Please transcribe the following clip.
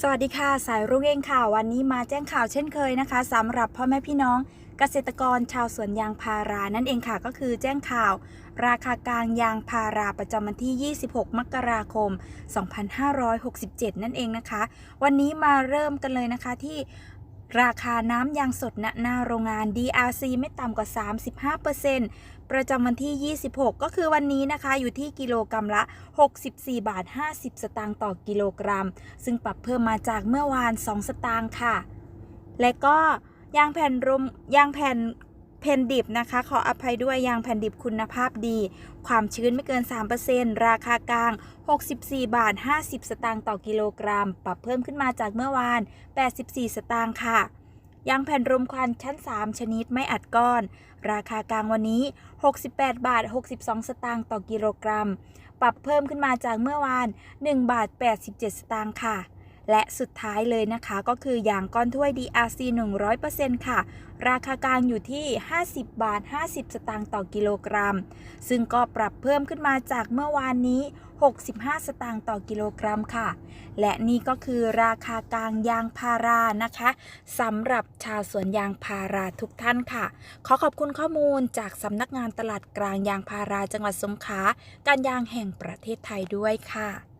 สวัสดีค่ะ สายรุ่งเองค่ะ วันนี้มาแจ้งข่าวเช่นเคยนะคะสำหรับพ่อแม่พี่น้องเกษตรกรชาวสวนยางพารานั่นเองค่ะก็คือแจ้งข่าว ราคากลางยางพาราประจำวันที่ 26 มกราคม 2567 นั่นเองนะคะ วันนี้มาเริ่มกันเลยนะคะที่ ราคาน้ำยางสดณหน้าโรงงาน DRC ไม่ต่ำกว่า 35%ประจำวันที่ 26 ก็คือวันนี้นะคะ อยู่ที่กิโลกรัมละ 64 บาท 50 สตางค์ต่อกิโลกรัม ซึ่งปรับเพิ่มมาจากเมื่อวาน 2 สตางค์ค่ะ และก็ยางแผ่นรมยางแผ่น เพนดิบนะคะ ขออภัยด้วยยางแผ่นดิบคุณภาพดี ความชื้นไม่เกิน 3%ราคากลาง 64 บาท 50 สตางค์ต่อกิโลกรัม ปรับเพิ่มขึ้นมาจากเมื่อวาน 84 สตางค์ค่ะยางแผ่นรมควันชั้น 3 ชนิดไม่อัดก้อน ราคากลางวันนี้ 68 บาท 62 สตางค์ต่อกิโลกรัม ปรับเพิ่มขึ้นมาจากเมื่อวาน 1 บาท 87 สตางค์ค่ะ และสุดท้ายเลยนะคะก็คือยางก้อนถ้วย DRC 100%ค่ะ ราคากลางอยู่ที่ 50 บาท 50 สตางค์ต่อกิโลกรัม ซึ่งก็ปรับเพิ่มขึ้นมาจากเมื่อวานนี้ 65 สตางค์ต่อกิโลกรัมค่ะ และนี่ก็คือราคากลางยางพารานะคะสำหรับชาวสวนยางพาราทุกท่านค่ะ ขอขอบคุณข้อมูลจากสำนักงานตลาดกลางยางพาราจังหวัดสงขลาการยางแห่งประเทศไทยด้วยค่ะ